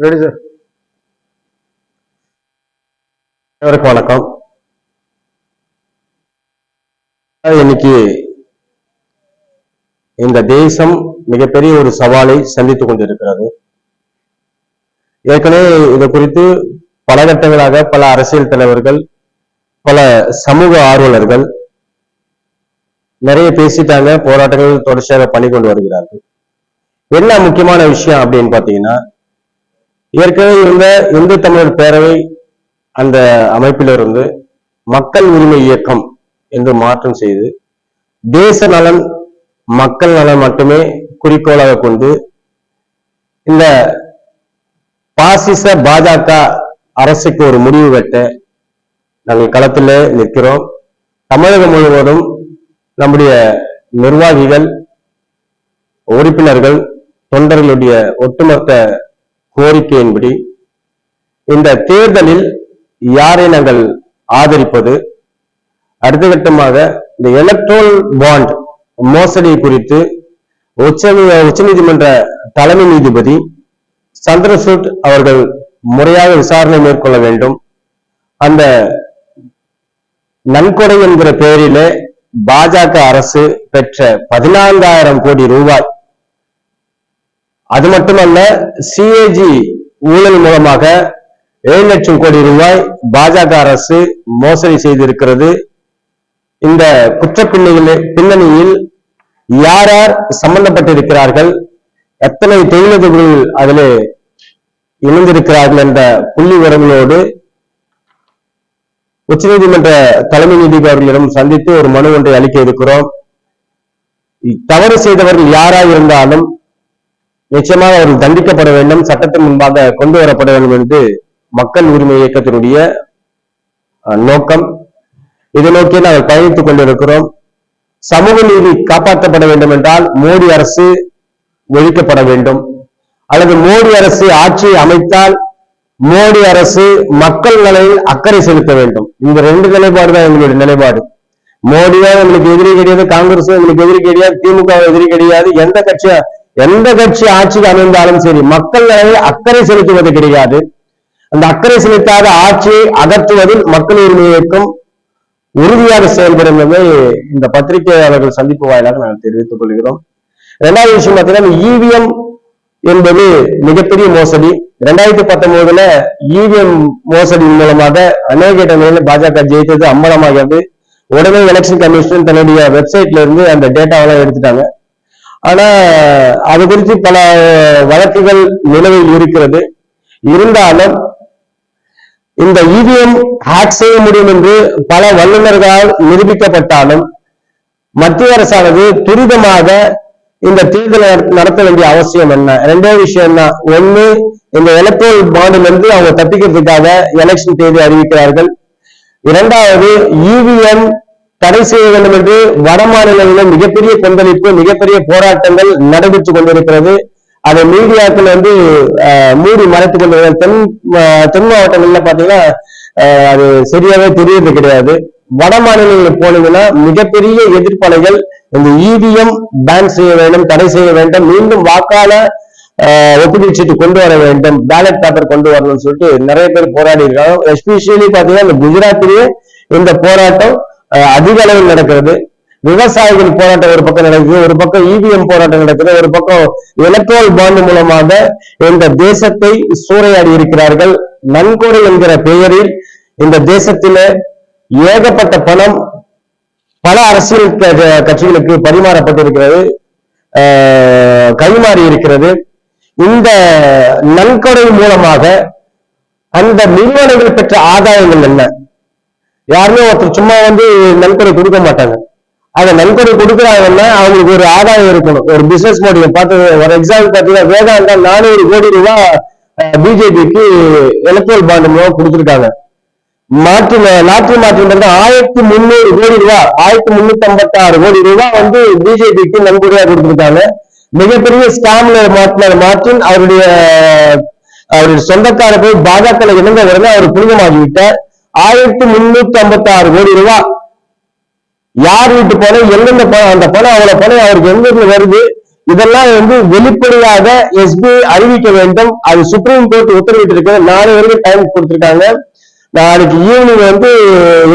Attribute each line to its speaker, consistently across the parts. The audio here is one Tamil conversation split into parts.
Speaker 1: ரெடி சார் அனைவருக்கும் வணக்கம்? இன்னைக்கு இந்த தேசம் மிகப்பெரிய ஒரு சவாலை சந்தித்துக் கொண்டிருக்கிறது. ஏற்கனவே இது குறித்து பல கட்டங்களாக பல அரசியல் தலைவர்கள் பல சமூக ஆர்வலர்கள் நிறைய பேசிட்டாங்க போராட்டங்கள் தொடர்ச்சியாக பண்ணி கொண்டு வருகிறார்கள். என்ன முக்கியமான விஷயம் அப்படின்னு பாத்தீங்கன்னா ஏற்கனவே இருந்த இந்து தமிழர் பேரவை அந்த அமைப்பிலிருந்து மக்கள் உரிமை இயக்கம் என்று மாற்றம் செய்து தேச நலன் மக்கள் நலன் மட்டுமே குறிக்கோளாக கொண்டு இந்த பாசிச பாஜக அரசுக்கு ஒரு முடிவு கட்ட நாங்கள் களத்தில் நிற்கிறோம். தமிழகம் முழுவதும் நம்முடைய நிர்வாகிகள் உறுப்பினர்கள் தொண்டர்களுடைய ஒட்டுமொத்த கோரிக்கையின்படி இந்த தேர்தலில் யாரை நாங்கள் ஆதரிப்பது? அடுத்த கட்டமாக இந்த எலக்ட்ரோல் பாண்ட் மோசடி குறித்து உச்ச உச்சநீதிமன்ற தலைமை நீதிபதி சந்திரசூட் அவர்கள் முறையாக விசாரணை மேற்கொள்ள வேண்டும். அந்த நன்கொடை என்கிற பெயரிலே பாஜக அரசு பெற்ற பதினான்காயிரம் கோடி ரூபாய் அது மட்டுமல்ல சிஏஜி ஊழல் மூலமாக ஏழு லட்சம் கோடி ரூபாய் பாஜக அரசு மோசடி செய்திருக்கிறது. இந்த குற்ற பின்னணியில் யார் யார் சம்பந்தப்பட்டிருக்கிறார்கள்? எத்தனை தொழிலதிபர்கள் அதில் இணைந்திருக்கிறார்கள் என்ற புள்ளி விவரங்களோடு உச்சநீதிமன்ற தலைமை நீதிபதி அவர்களிடம் சந்தித்து ஒரு மனு ஒன்றை அளிக்க இருக்கிறோம். தவறு செய்தவர்கள் யாராக இருந்தாலும் நிச்சயமாக அவர்கள் தண்டிக்கப்பட வேண்டும் சட்டத்தின் முன்பாக கொண்டு வரப்பட வேண்டும் என்று மக்கள் உரிமை இயக்கத்தினுடைய நோக்கம். இதை நோக்கி நாங்கள் பயணித்துக் கொண்டிருக்கிறோம். சமூக நீதி காப்பாற்றப்பட வேண்டும் என்றால் மோடி அரசு ஒழிக்கப்பட வேண்டும். அல்லது மோடி அரசு ஆட்சியை அமைத்தால் மோடி அரசு மக்கள் நலனில் அக்கறை செலுத்த வேண்டும். இந்த ரெண்டு நிலைப்பாடு தான் எங்களுடைய நிலைப்பாடு. மோடியா எங்களுக்கு எதிரி கிடையாது காங்கிரஸும் எங்களுக்கு எதிரி கிடையாது திமுக எதிரி கிடையாது எந்த கட்சியா எந்த கட்சி ஆட்சிக்கு அமைந்தாலும் சரி மக்கள் நலனில் அக்கறை செலுத்துவது கிடையாது. அந்த அக்கறை செலுத்தாத ஆட்சியை அகற்றுவதில் மக்கள் உரிமை இயக்கம் உறுதியாக செயல்படும் என்பதை இந்த பத்திரிகையாளர்கள் சந்திப்பு வாயிலாக நாங்கள் தெரிவித்துக் கொள்கிறோம். இரண்டாவது விஷயம் பார்த்தீங்கன்னா இவிஎம் என்பது மிகப்பெரிய மோசடி. இரண்டாயிரத்தி பத்தொன்பதுல இவிஎம் மோசடி மூலமாக அநேக இடங்களில் பாஜக ஜெயித்தது அம்பலமாகிறது. உடனே எலெக்ஷன் கமிஷன் தன்னுடைய வெப்சைட்ல இருந்து அந்த டேட்டாவெல்லாம் எடுத்துட்டாங்க. ஆனா அது குறித்து பல வழக்குகள் நிலவில் இருக்கிறது. இருந்தாலும் இந்த இவிஎம் ஹேக் செய்ய முடியும் என்று பல வல்லுநர்களால் நிரூபிக்கப்பட்டாலும் மத்திய அரசானது துரிதமாக இந்த தேர்தலை நடத்த- நடத்த வேண்டிய அவசியம் என்ன? ரெண்டாவது விஷயம் என்ன ஒண்ணு இந்த எலக்ட்ரல் பாண்டில் இருந்து அவங்க தப்பிக்கிறதுக்காக எலெக்ஷன் தேதி அறிவிக்கிறார்கள். இரண்டாவது இவிஎம் தடை செய்ய வேண்டும் என்று வட மாநிலங்களில் மிகப்பெரிய கொந்தளிப்பு மிகப்பெரிய போராட்டங்கள் நடைபெற்றுக் கொண்டிருக்கிறது. அதை மீடியாக்கள் வந்து மூடி மறைத்துக் கொண்டு தென் தென் மாவட்டங்கள்ல பாத்தீங்கன்னா அது சரியாவே தெரியறது கிடையாது. வட மாநிலங்களுக்கு போனீங்கன்னா மிகப்பெரிய எதிர்ப்பலைகள் இந்த இவிஎம் பேன் செய்ய வேண்டும் தடை செய்ய வேண்டும். மீண்டும் வாக்காள ஒப்புகை சீட்டு கொண்டு வர வேண்டும். பேலட் பேப்பர் கொண்டு வரணும்னு சொல்லிட்டு நிறைய பேர் போராடி இருக்காங்க எஸ்பெஷலி பாத்தீங்கன்னா இந்த குஜராத்திலேயே இந்த போராட்டம் அதிக அளவில் நடக்கிறது. விவசாயிகள் போராட்டம் ஒரு பக்கம் நடக்குது ஒரு பக்கம் இவிஎம் போராட்டம் நடக்குது ஒரு பக்கம் எலக்ட்ரல் பாண்ட் மூலமாக இந்த தேசத்தை சூறையாடி இருக்கிறார்கள். நன்கொடை என்கிற பெயரில் இந்த தேசத்திலே ஏகப்பட்ட பணம் பல அரசியல் கட்சிகளுக்கு பரிமாறப்பட்டிருக்கிறது. ஆஹ், கைமாறி இருக்கிறது. இந்த நன்கொடை மூலமாக அந்த நிறுவனங்கள் பெற்ற ஆதாயங்கள் என்ன? யாருமே ஒருத்தர் சும்மா வந்து நன்கொடை கொடுக்க மாட்டாங்க. அந்த நன்கொடை கொடுக்குறாங்கன்னா அவங்களுக்கு ஒரு ஆதாயம் இருக்கணும். ஒரு பிசினஸ் மாடல் பார்த்து ஒரு எக்ஸாம்பிள் பார்த்தீங்கன்னா வேதாந்தா நானூறு கோடி ரூபாய் பிஜேபிக்கு எலக்ட்ரல் பாண்ட் மூலம் கொடுத்துருக்காங்க. மாற்று லாட்டரி மாற்றம் ஆயிரத்தி முந்நூறு கோடி ரூபாய் ஆயிரத்தி முன்னூத்தி ஐம்பத்தி ஆறு கோடி ரூபாய் வந்து பிஜேபிக்கு நன்கொடையா கொடுத்துருக்காங்க. மிகப்பெரிய ஸ்கேம்ல மாற்றினார் மார்டின் அவருடைய அவருடைய சொந்தக்கார போய் பாஜக இணைந்த உடனே அவர் புனிதமாகிவிட்டார். ஆயிரத்தி முன்னூத்தி ஐம்பத்தி ஆறு கோடி ரூபாய் யார் வீட்டு பணம்? எந்தெந்த பணம்? அந்த பணம் அவ்வளவு பணம் அவருக்கு எங்கிருந்து வருது? இதெல்லாம் வந்து வெளிப்படையாக எஸ்பிஐ அறிவிக்க வேண்டும். அது சுப்ரீம் கோர்ட் உத்தரவிட்டு நாலு வரைக்கும் டைம் கொடுத்திருக்காங்க. நாளைக்கு ஈவினிங் வந்து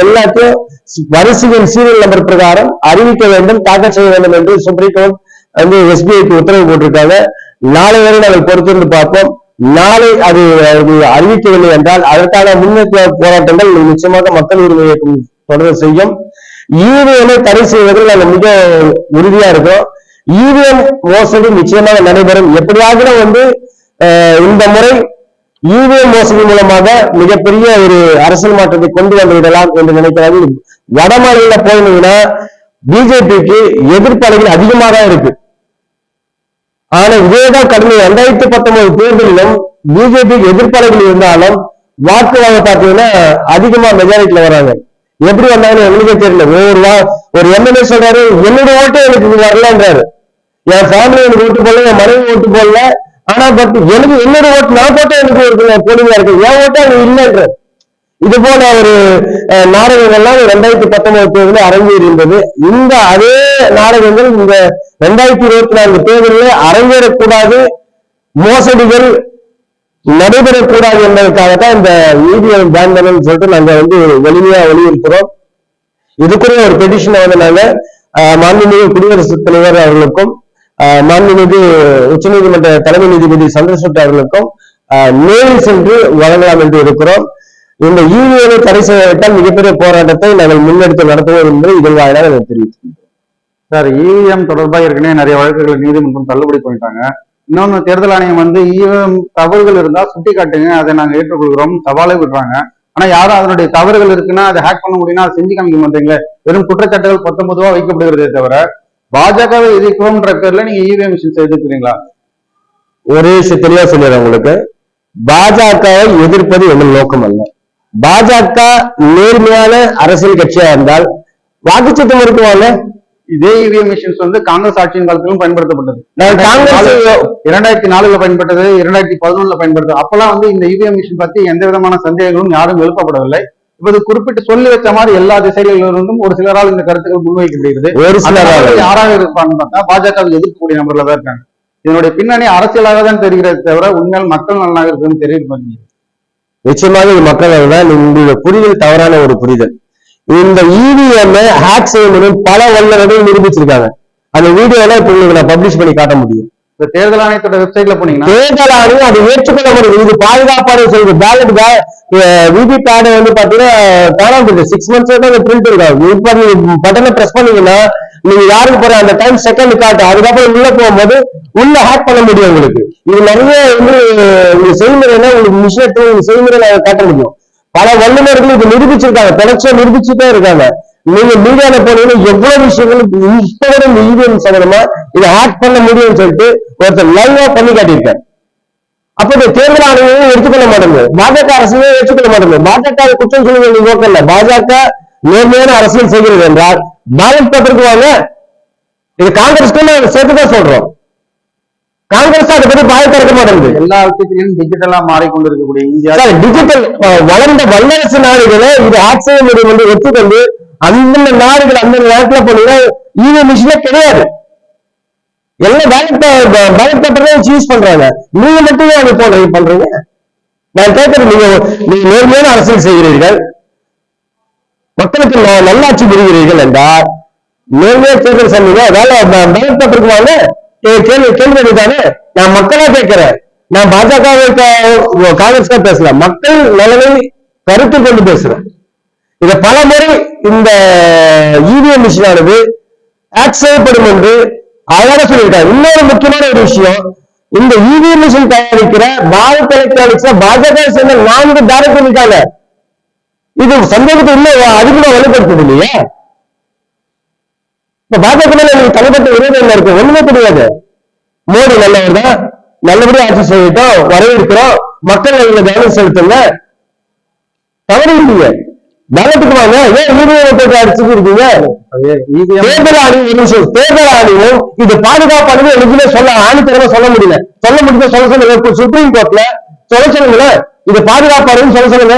Speaker 1: எல்லாத்தையும் வரிசையின் சீரியல் நம்பர் பிரகாரம் அறிவிக்க வேண்டும் தாக்கல் செய்ய வேண்டும் என்று சுப்ரீம் கோர்ட் வந்து எஸ்பிஐக்கு உத்தரவு போட்டிருக்காங்க. நாளை வரை நாங்கள் பொறுத்திருந்து பார்ப்போம். நாளை அது அது அறிவிக்கவில்லை என்றால் அதற்கான முன்னேற்ற போராட்டங்கள் நிச்சயமாக மக்கள் உரிமை இயக்கம் தொடர்ந்து செய்யும். ஈவிஎம்ஐ தடை செய்வதில் நாங்கள் மிக உறுதியா இருக்கிறோம் ஈவிஎம் மோசடி நிச்சயமாக நடைபெறும். எப்படியாவது வந்து இந்த முறை ஈவிஎம் மோசடி மூலமாக மிகப்பெரிய ஒரு அரசியல் மாற்றத்தை கொண்டு வந்து விடலாம் என்று நினைக்கிறார்கள். வட மாநில போயிருந்தீங்கன்னா பிஜேபிக்கு எதிர்ப்பாளர்கள் அதிகமாக தான் இருக்கு. ஆனா இதேதான் கடந்த இரண்டாயிரத்தி பத்தொன்பது தேர்தலிலும் பிஜேபி எதிர்ப்பாளர்கள் இருந்தாலும் வாக்கு வாங்க பாத்தீங்கன்னா அதிகமா மெஜாரிட்டில வராங்க. எப்படி வந்தாங்கன்னு எங்களுக்கே தெரியல. ஒவ்வொரு வா- ஒரு எம்எல்ஏ சொல்றாரு என்னோட ஓட்டு எனக்கு இது வரலன்றாரு. என் ஃபேமிலி எனக்கு ஓட்டு போடல என் மனைவி ஓட்டு போடல. ஆனா பட் எனக்கு என்னோட ஓட்டு நான் போட்டேன் எனக்கு ஒரு போலிங்கா இருக்கு என் ஓட்டு அங்க இல்லைன்ற இது போல ஒரு நாடகங்கள் நாடகங்கள்லாம் ரெண்டாயிரத்தி பத்தொன்பது தேர்தலில் அரங்கேறியிருந்தது. இந்த அதே நாடகங்கள் இந்த ரெண்டாயிரத்தி இருபத்தி நான்கு தேர்தலில் அரங்கேறக்கூடாது மோசடிகள் நடைபெறக்கூடாது என்பதற்காகத்தான் இந்த இவிஎம் பேன் பண்ணணும்னு சொல்லிட்டு நாங்க வந்து வலிமையா வலியுறுத்துறோம் இதுக்குரிய ஒரு பெட்டிஷனை வந்து நாங்க மாண்புமிகு குடியரசுத் தலைவர் அவர்களுக்கும் மாண்புமிகு உச்ச உச்சநீதிமன்ற தலைமை நீதிபதி சந்திரசூட் அவர்களுக்கும் நேரில் சென்று வழங்கலாம் என்று இருக்கிறோம். இந்த ஈவிஎனை தடை செய்யவிட்டால் மிகப்பெரிய போராட்டத்தை நாங்கள் முன்னெடுத்து நடத்துவோம் என்பதை இதன் வாயிலாக நான் தெரிவித்துள்ளேன்
Speaker 2: சார் இவிஎம் தொடர்பாக ஏற்கனவே நிறைய வழக்குகளை நீதிமன்றம் தள்ளுபடி பண்ணிட்டாங்க. இன்னொன்னு தேர்தல் ஆணையம் வந்து இவிஎம் தவறுகள் இருந்தா சுட்டி காட்டுங்க அதை நாங்க ஏற்றுக்கொள்கிறோம் சவாலே விடுறாங்க. ஆனா யாரும் அதனுடைய தவறுகள் இருக்குன்னா அதை ஹேக் பண்ண முடியும்னா அதை செஞ்சு காமிக்க மாட்டீங்களே? வெறும் குற்றச்சாட்டுகள் பத்தொன்பதுவா வைக்கப்படுகிறதே தவிர பாஜகவை எதிர்க்கிறோம்ன்ற பேர்ல நீங்க இவிஎம் மிஷின்ஸ் எதிர்க்கிறீங்களா
Speaker 1: ஒரே விஷயம் தெளிவா சொல்லிடுறேன் உங்களுக்கு. பாஜகவை எதிர்ப்பது எங்கள் நோக்கம் அல்ல. பாஜக நேர்மையான அரசியல் கட்சியா இருந்தால் வாக்குச்சீட்டு மறுக்குவாங்க
Speaker 2: இதே இவிஎம் மிஷின்ஸ் வந்து காங்கிரஸ் ஆட்சியின் காலத்திலும் பயன்படுத்தப்பட்டது. இரண்டாயிரத்தி நாலுல பயன்பட்டது இரண்டாயிரத்தி பதினொன்னுல பயன்பட்டது அப்பெல்லாம் வந்து இந்த இவிஎம் மிஷின் பத்தி எந்த விதமான சந்தேகங்களும் யாரும் எழுப்பப்படவில்லை. இப்போது குறிப்பிட்டு சொல்லி வச்ச மாதிரி எல்லா திசைகளிலிருந்தும் ஒரு சிலரால் இந்த கருத்துக்கள் முன்வைக்கப்படுகிறது.
Speaker 1: ஒரு
Speaker 2: அந்த
Speaker 1: சிலர்
Speaker 2: நபர்கள் யாராக இருப்பாங்கன்னு பார்த்தா பாஜக எதிர்க்கக்கூடிய நபர்களா தான் இருக்காங்க. இதனுடைய பின்னணி அரசியலாக தான் தெரிகிறதே தவிர உண்மையால் மக்கள் நலனாக இருக்குன்னு தெரிய மாட்டேங்குது
Speaker 1: நிச்சயமாக இது மக்கள் தான் உங்களுடைய புரிதல் தவறான ஒரு புரிதல். இந்த இவிஎம் ஹேக் செய்ய முடியும் பல வல்லுநர்கள் நிரூபிச்சிருக்காங்க. அந்த வீடியோல இப்ப உங்களுக்கு நான் பப்ளிஷ் பண்ணி காட்ட முடியும்.
Speaker 2: இந்த தேர்தல் ஆணையத்தோட வெப்சைட்ல போனீங்கன்னா
Speaker 1: தேர்தல் ஆணையம் அதை ஏற்றுக்கொள்ள முடியும். இது பாதுகாப்பான சொல்லுது பேலட் விபி பேடு வந்து பாத்தீங்கன்னா காணாம போயிருக்கு சிக்ஸ் மந்த்ஸ் தான் பிரிண்ட் இருக்காது இப்ப நீங்க பட்டனை பிரஸ் பண்ணீங்கன்னா நீங்க யாருக்கு போற அந்த டைம் செகண்ட் காட்டு. அதுக்கப்புறம் உள்ள போகும்போது உள்ள ஹேக் பண்ண முடியும் உங்களுக்கு. இது நிறைய வந்து இந்த செய்முறைனா உங்களுக்கு மிஷின் உங்க செய்முறையில காட்ட முடியும். பல வல்லுநர்கள் இது நிரூபிச்சிருக்காங்க தொடர்ச்சியா நிரூபிச்சுட்டே இருக்காங்க. நீங்க மீடியால போனீங்கன்னா எவ்வளவு விஷயங்கள் இப்ப கூட இந்த சம்பந்தமா இதை ஹேக் பண்ண முடியும்னு சொல்லிட்டு ஒருத்தர் லைவா பண்ணி காட்டியிருக்காரு. அப்ப இந்த தேர்தல் ஆணையம் எடுத்துக்கொள்ள மாட்டேங்குது. பாஜக அரசியலே எடுத்துக்கொள்ள மாட்டேங்குது. பாஜக குற்றம் சொல்லுங்க வேண்டிய நோக்கம் இல்ல பாஜக நேர்மையான அரசியல் செய்கிறது என்றால் பேலட் பேப்பருக்கு வாங்க இது காங்கிரஸ்க்கு சேர்த்துதான் சொல்றோம். காங்கிரஸ் அதை பத்தி பாய திறக்க மாட்டேங்குது.
Speaker 2: எல்லா விஷயத்திலையும் டிஜிட்டலா மாறிக்கொண்டிருக்கக்கூடிய இந்தியா.
Speaker 1: டிஜிட்டல் வளர்ந்த வல்லரசு நாடுகளை இது செய்ய முடியும் என்று ஒத்துக்கொண்டு அந்தந்த நாடுகள் அந்தந்த நாட்டுல போனீங்கன்னா ஈவ மிஷினே கிடையாது. எல்லாம் பேலட் பேலட் பேப்பர் யூஸ் பண்றாங்க. நீங்க மட்டும் அதை போல பண்றீங்க? நான் கேட்கறேன் நீங்க நீங்க நேர்மையான அரசியல் செய்கிறீர்கள். மக்களுக்கு நல்லாட்சி புரிகிறீர்கள் என்றால் நேர்மையா தேர்தல் சொன்னீங்க வேலை பேலட் பேப்பருக்கு வாங்க. கேள்வி கேள்வி தானே நான் மக்களா கேட்கிறேன். நான் பாஜக காங்கிரஸ் பேசல மக்கள் நலனை கருத்து கொண்டு பேசுறேன். இத பல முறை இந்த இவிஎம் மிஷினானது ஆக்ட் செய்யப்படும் என்று அழகாக சொல்லியிருக்காங்க இன்னொரு முக்கியமான ஒரு விஷயம் இந்த இவிஎம் மிஷின் தயாரிக்கிற பாரத் எலக்ட்ரானிக்ஸ்ல பாஜக சேர்ந்த நான்கு டேரக்டர் இருக்காங்க. இது சந்தேகத்தை இன்னும் அதிகமா வலுப்படுத்துது இல்லையா? இப்ப பாஜக மேல எனக்கு தனிப்பட்ட விரோதம் என்ன இருக்கு? ஒண்ணுமே தெரியாது மோடி நல்லவர் தான். நல்லபடியா ஆட்சி செய்யட்டும். வரவேற்கிறோம். மக்கள் நல்ல கவனம் செலுத்துங்க. தவறு இல்லைங்க பேலட்டுக்கு வாங்க. ஏன் ஈவிஎம் அடிச்சுட்டு இருக்கீங்க? தேர்தல் ஆணையம் ஒரு நிமிஷம் தேர்தல் ஆணையம் இது பாதுகாப்பானது எனக்குமே சொல்ல ஆணித்தரமா சொல்ல முடியல. சொல்ல முடிஞ்ச சொல்ல சொல்லுங்க. சுப்ரீம் கோர்ட்ல சொல்ல சொல்லுங்களேன் இது பாதுகாப்பானதுன்னு சொல்ல சொல்லுங்க.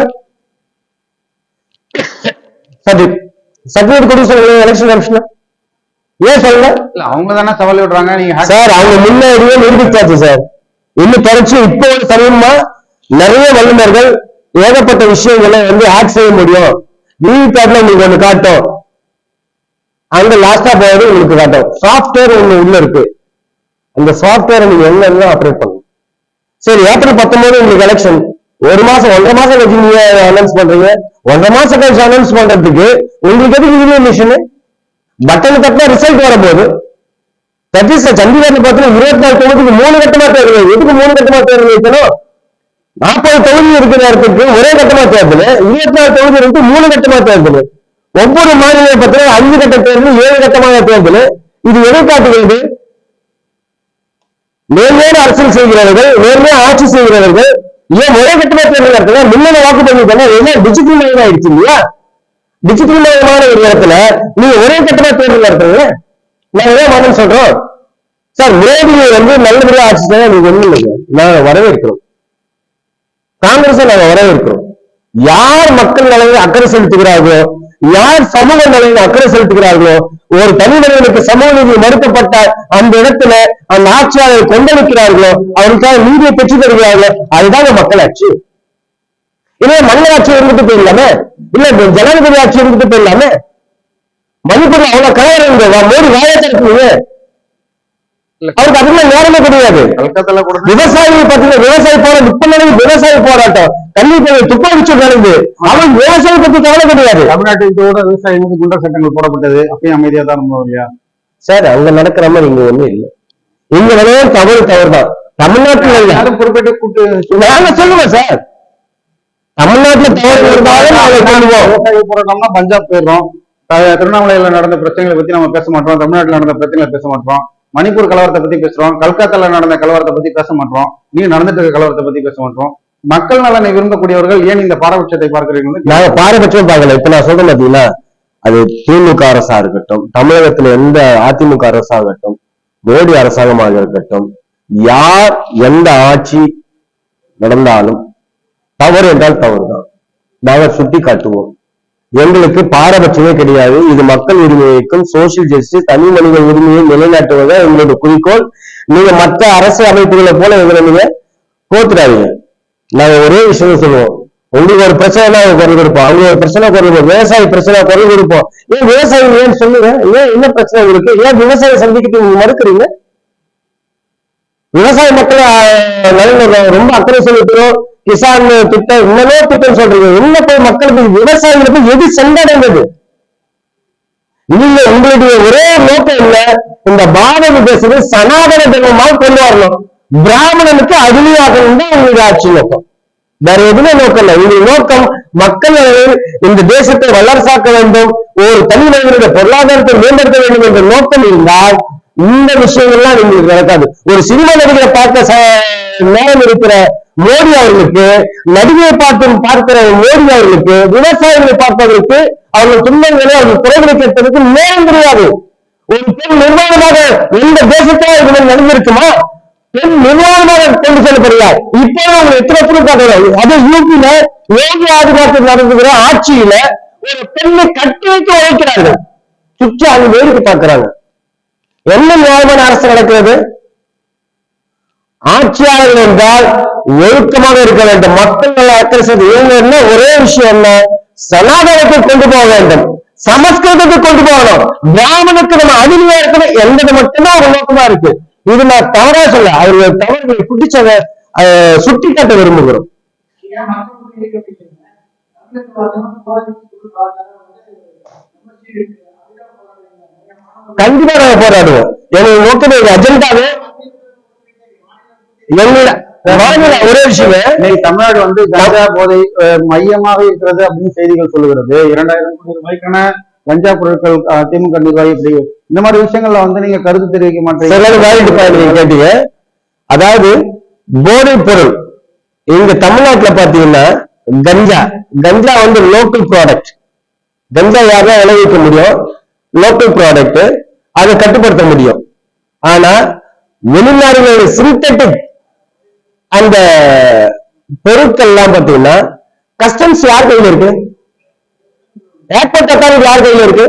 Speaker 1: சர்டிஃபிகேட் சர்டிஃபிகேட் கொடுத்து சொல்லுங்க. எலெக்ஷன் கமிஷனர் ஏன் சொல்ல?
Speaker 2: இல்ல அவங்க தானே சவால் விடுறாங்க நீங்க
Speaker 1: சார் அவங்க முன்னாடியே நிரூபிச்சாச்சு சார். இன்னும் தொடர்ச்சி இப்போ சமயமா நிறைய வல்லுநர்கள் ஏகப்பட்ட விஷயங்களை வந்து ஹேக் செய்ய முடியும். விவிபேட்ல உங்களுக்கு ஒண்ணு காட்டும். அங்க லாஸ்டா போவது உங்களுக்கு காட்டும். சாஃப்ட்வேர் ஒண்ணு உள்ள இருக்கு. அந்த சாஃப்ட்வேரை நீங்க எங்க ஆப்ரேட் பண்ணணும்? சரி ஏப்ரல் பத்தொன்பது உங்களுக்கு எலெக்ஷன் ஒரு மாசம் ஒன்றரை மாசம் கழிச்சு நீங்க அனௌன்ஸ் பண்றீங்க. ஒன்றரை மாசம் கழிச்சு அனௌன்ஸ் பண்றதுக்கு உங்களுக்கு எதுக்கு இவிஎம் மிஷின் பட்டன் தட்டினா ரிசல்ட் வரப்போகுது சத்தீஸ்ல சண்டிகர்ல பார்த்தீங்கன்னா இருபத்தி நாலு தொகுதிக்கு மூணு கட்டமா தேர்தல். எதுக்கு மூணு கட்டமா தேர்தல் வைக்கணும்? நாற்பது தொகுதி இருக்கிற இடத்துக்கு ஒரே கட்டமா தேர்தல் இருபத்தி நாலு தொகுதி இருக்கு மூணு கட்டமா தேர்தல் ஒவ்வொரு மாநில பார்த்தீங்கன்னா அஞ்சு கட்ட தேர்தல் ஏழு கட்டமாக தேர்தல். இது எதை காட்டுகிறது நேர்மையான அரசியல் செய்கிறவர்கள் நேர்மையா ஆட்சி செய்கிறவர்கள் ஏன் ஒரே கட்டமா தேர்தல் நடத்துங்க மின்னணு வாக்குப்பதிவு பண்ண எல்லாம் டிஜிட்டல் ஆயிடுச்சு இல்லையா? டிஜிட்டல் ஒரு இடத்துல நீங்க ஒரே கட்டமா தேர்தல் நடத்துறீங்க? நாங்க ஏன் மதம் சொல்றோம். சார் மோடியை வந்து நல்லபடியா ஆட்சி செய்ய நீங்க ஒண்ணும் இல்லைங்க. நாங்க வரவேற்கிறோம். காங்கிரஸை நாங்க வரவேற்கிறோம். யார் மக்கள் நலனில் அக்கறை செலுத்துகிறார்களோ யார் சமூக நலனில் அக்கறை செலுத்துகிறார்களோ ஒரு தனிநபர்களுக்கு சமூக நீதி மறுக்கப்பட்ட அந்த இடத்துல அந்த ஆட்சியாளரை கொந்தளிக்கிறார்களோ அவருக்காக நீதியை பெற்றுத் தருகிறார்களோ அதுதாங்க மக்கள் ஆட்சி. இல்ல மன்னர் ஆட்சி இருந்துட்டு போயிடலாமே? இல்ல ஜனாதிபதி ஆட்சி இருந்துட்டு போயிடலாமே? மணிப்பூர்ல அவ்வளவு கலவரம் மோடி வாயை திறக்குங்க அவருக்கு அதுக்குள்ள நேரமே கிடையாது. விவசாயி பாத்தீங்கன்னா விவசாயி போராட்டம் இப்ப நடக்குது விவசாய போராட்டம். கல்வி துப்பாக்கி நடந்து அவன் விவசாயி பத்தி கவலை கிடையாது.
Speaker 2: தமிழ்நாட்டில் கூட விவசாயம் மீது குண்டர் சட்டங்கள் போடப்பட்டது. அப்பயும் அமைதியா தான் இருந்தோம் இல்லையா?
Speaker 1: சார் அங்க நடக்கிற மாதிரி இங்க ஒண்ணும் இல்ல. இங்க விளையாடும் தவறு தவறுதான். தமிழ்நாட்டுல இல்ல.
Speaker 2: யாரும் குறிப்பிட்டு
Speaker 1: நாங்க சொல்லுவோம் சார். தமிழ்நாட்டுல இருந்தாலும்
Speaker 2: போராட்டம்னா பஞ்சாப் போயிடுறோம். திருவண்ணாமலையில நடந்த பிரச்சனைகளை பத்தி நம்ம பேச மாட்டோம். தமிழ்நாட்டுல நடந்த பிரச்சனைகளை பேச மாட்டோம். மணிப்பூர் கலவரத்தை பத்தி பேசுறோம். கல்கத்தால நடந்த கலவரத்தை பத்தி பேச மாட்டோம். நீ நடந்துட்டு இருக்க கலவரத்தை பத்தி பேச மாட்டோம். மக்கள் நலனை விரும்பக்கூடியவர்கள் ஏன் இந்த பாரபட்சத்தை பார்க்கிறீர்கள்
Speaker 1: நாங்க பாரபட்சம் பார்க்கல. இப்ப நான் சொல்றேன் பாத்தீங்கன்னா அது திமுக அரசா இருக்கட்டும் தமிழகத்துல எந்த அதிமுக அரசாகட்டும் மோடி அரசாங்கமாக இருக்கட்டும் யார் எந்த ஆட்சி நடந்தாலும் தவறு என்றால் தவறுதான் நாங்கள் சுட்டி காட்டுவோம் எங்களுக்கு பாரபட்சமே கிடையாது. இது மக்கள் உரிமைக்கும் சோசியல் ஜஸ்டிஸ் தனி மனித உரிமையை நிலைநாட்டுவதா எங்களோட குறிக்கோள். நீங்க மற்ற அரசு அமைப்புகளை போல எங்களை நீங்க கோத்துறாதீங்க. நாங்க ஒரே விஷயம் சொல்லுவோம். உங்களுக்கு ஒரு பிரச்சனைனா குரல் கொடுப்போம். அவங்க ஒரு பிரச்சனை குரல் கொடுப்போம். விவசாய பிரச்சனை குரல் கொடுப்போம். ஏன் விவசாயம் ஏன் சொல்லுங்க? ஏன் என்ன பிரச்சனை உங்களுக்கு? ஏன் விவசாயம் சந்திக்கிட்டு நீங்க மறுக்கிறீங்க? விவசாய மக்களை நல்ல ரொம்ப அக்கறை செலுத்துறோம். கிசான் திட்டம் இன்னமே திட்டம் சொல்றீங்க. என்ன போய் மக்களுக்கு விவசாயிகளுக்கு எது சென்றடைந்தது? நீங்க உங்களுடைய ஒரே நோக்கம் இல்ல இந்த பாரதி தேசத்தை சனாதன தர்மமாக கொண்டு வரணும். பிராமணனுக்கு அடிமையாகணும் தான் உங்களுடைய ஆட்சி நோக்கம். வேற எதுவுமே நோக்கம் இல்லை. உங்களுடைய நோக்கம் மக்கள் இந்த தேசத்தை வளர்ச்சாக்க வேண்டும். ஒரு தனி மனிதனுடைய பொருளாதாரத்தை மேம்படுத்த வேண்டும் என்ற நோக்கம் இருந்தால் இந்த விஷயங்கள்லாம் உங்களுக்கு நடக்காது. ஒரு சினிமா நடிகரை பார்க்க ச- நேரம் இருக்கிற மோடி அவர்களுக்கு நடிகை பார்த்து பார்க்கிற மோடி அவர்களுக்கு விவசாயிகளை பார்ப்பதற்கு அவர்கள் துன்பங்களை அவர்கள் புறக்கணிக்கிறதுக்கு நேரம் கிடையாது. ஒரு பெண் நிர்வாகமாக எந்த தேசத்தில் இது நடந்திருக்குமா? பெண் நிர்வாகமாக கொண்டு செல்லப்படுகிறார் இப்போ அவங்க எத்தனை பேர் பார்க்கிறாங்க? அது யூபியில யோகி ஆதிநாத் நடந்துகிற ஆட்சியில ஒரு பெண்ணை கட்டி வைத்து உழைக்கிறார்கள் சுற்றி அவங்க வேடிக்கை பார்க்கிறாங்க. என்ன நியாயமான அரசு நடக்கிறது? ஆட்சியாளர்கள் என்றால் ஒழுக்கமாக இருக்க வேண்டும். மக்கள் நல அக்கறை செய்து இவங்க என்ன ஒரே விஷயம் என்ன? சனாதனத்தை கொண்டு போக வேண்டும். சமஸ்கிருதத்தை கொண்டு போகணும். பிராமணுக்கு நம்ம அடிமையா இருக்கணும் என்பது மட்டும்தான் ஒரு நோக்கமா இருக்கு. இது நான் தவறா சொல்ல அவருடைய தவறுகளை குட்டிச்சத சுட்டி காட்ட விரும்புகிறோம். கண்டிப்பா நாங்க போராடுவோம். எங்க நோக்கமே அஜெண்டாவே ஒரே விஷயம்
Speaker 2: தமிழ்நாடு வந்து கஞ்சா போதை மையமாக இருக்கிறது அப்படின்னு செய்திகள் சொல்லுகிறது. இரண்டாயிரம் கோடி ரூபாய்க்கான கஞ்சா பொருட்கள் திமுக நிர்வாகி இப்படி இந்த மாதிரி விஷயங்கள்ல வந்து நீங்க கருத்து தெரிவிக்க மாட்டீங்க.
Speaker 1: கேட்டீங்க. அதாவது போதைப் பொருள் இங்க தமிழ்நாட்டுல பாத்தீங்கன்னா கஞ்சா கஞ்சா வந்து லோக்கல் ப்ராடக்ட் கஞ்சா யாரும் விளைவிக்க முடியும்? லோக்கல் ப்ராடக்ட் அதை கட்டுப்படுத்த முடியும். ஆனா வெளிநாடுகளில் சிந்தட்டிக் அந்த பொருட்கள் எல்லாம் பாத்தீங்கன்னா கஸ்டம்ஸ் யார் கையில இருக்கு? ஏர்போர்ட் அத்தாரிட்டி யார் கையில இருக்கு?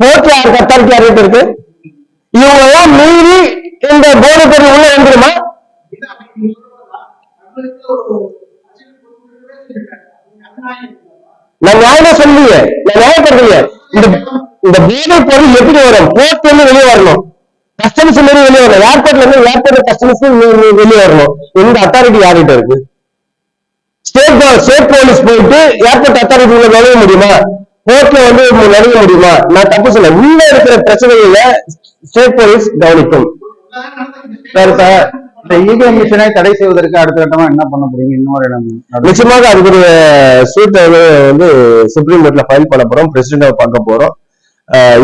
Speaker 1: போர்ட் யார் அத்தாரிட்டி யார்கிட்ட இருக்கு? இவங்க எல்லாம் மீறி இந்த போதை பொருள் உள்ள வந்துருமா? நான் நியாயமா சொல்லுங்க நான் நியாயப்படுறீங்க இந்த இந்த போதை பொருள் எப்படி வரும்? போர்ட் வந்து வெளியே வரணும். கஸ்டமர்ஸ் இருந்து வெளியே வரணும். ஏர்போர்ட்ல இருந்து ஏர்போர்ட் கஸ்டமர்ஸ் வெளியே வரணும். இந்த அத்தாரிட்டி யார்கிட்ட இருக்கு? ஸ்டேட் ஸ்டேட் போலீஸ் போயிட்டு ஏர்போர்ட் அத்தாரிட்டி உள்ள நுழைய முடியுமா? போர்ட்ல வந்து நுழைய முடியுமா? நான் தப்பு சொல்ல உள்ள இருக்கிற பிரச்சனைகளை ஸ்டேட் போலீஸ் கவனிக்கும்.
Speaker 2: சார் இப்ப இந்த இவிஎம் மிஷினை தடை செய்வதற்கு அடுத்த கட்டமா என்ன பண்ண போறீங்க? இன்னொரு இடம்.
Speaker 1: நிச்சயமாக அதுக்கு ஒரு சூட் வந்து சுப்ரீம் கோர்ட்ல ஃபைல் பண்ண போறோம். பிரசிடென்ட் பார்க்க போறோம்.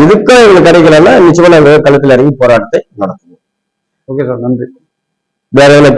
Speaker 1: இதுக்கும் எங்களுக்கு கிடைக்கலன்னா நிச்சயமா நாங்க களத்தில் இறங்கி போராட்டத்தை நடத்துவோம்.
Speaker 2: ஓகே சார் நன்றி.
Speaker 1: வேற கேள்வி